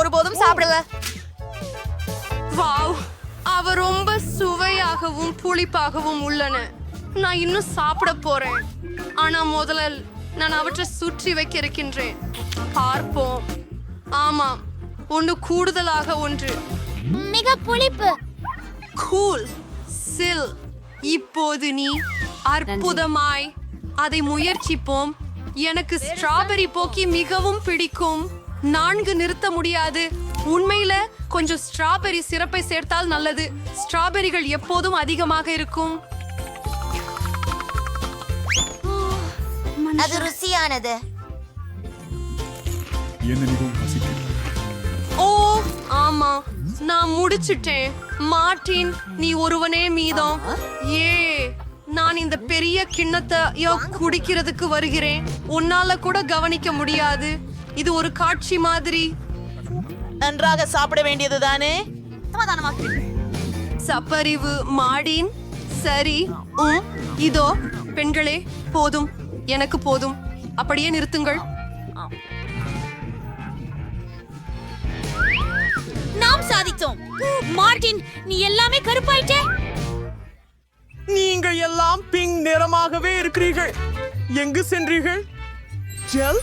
ஒருபோதும் சாப்பிடல. வாவ். அவ ரொம்ப சுவையாகவும் புளிப்பாகவும் உள்ளன. நான் இன்னும் சாப்பிட போறேன். ஆனா முதல்ல நான் அவற்றை சுற்றி வைக்க இருக்கின்றேன். பார்ப்போம். ஆமாம். ஒன்று கூடுதலாக ஒன்று. மிக புளிப்பு. கூல். சில். இப்போது நீ அற்புதமாய் அதை முயற்சிப்போம். எனக்கு ஸ்ட்ராபெரி போக்கி மிகவும் பிடிக்கும். நான்கு நிறுத்த முடியாது. உண்மையில கொஞ்சம் ஸ்ட்ராபெரி சிறப்பை சேர்த்தால் நல்லது. ஸ்ட்ராபெரிகள் எப்போதும் அதிகமாக இருக்கும். அது ருசியானது. ஓ ஆமா. நான் முடிச்சிட்டேன். மார்ட்டின் நீ ஒருவனே மீதம். ஏ நான் இந்த பெரிய கிண்ணத்தை குடிக்கிறதுக்கு வருகிறேன். உன்னால கூட கவனிக்க முடியாது. இது ஒரு காட்சி மாதிரி. நன்றாக சாப்பிட வேண்டியதுதானே சப்பறிவு மாடின் சரி உம் இதோ பெண்களே போதும் எனக்கு போதும். அப்படியே நிறுத்துங்கள். நாம் சாதித்தோம். மார்டின் நீ எல்லாமே கருப்பாயிட்டே. நீங்கள் எல்லாம் பிங்க் நிறமாகவே இருக்கிறீர்கள். எங்கு சென்றீர்கள்? ஜெல்?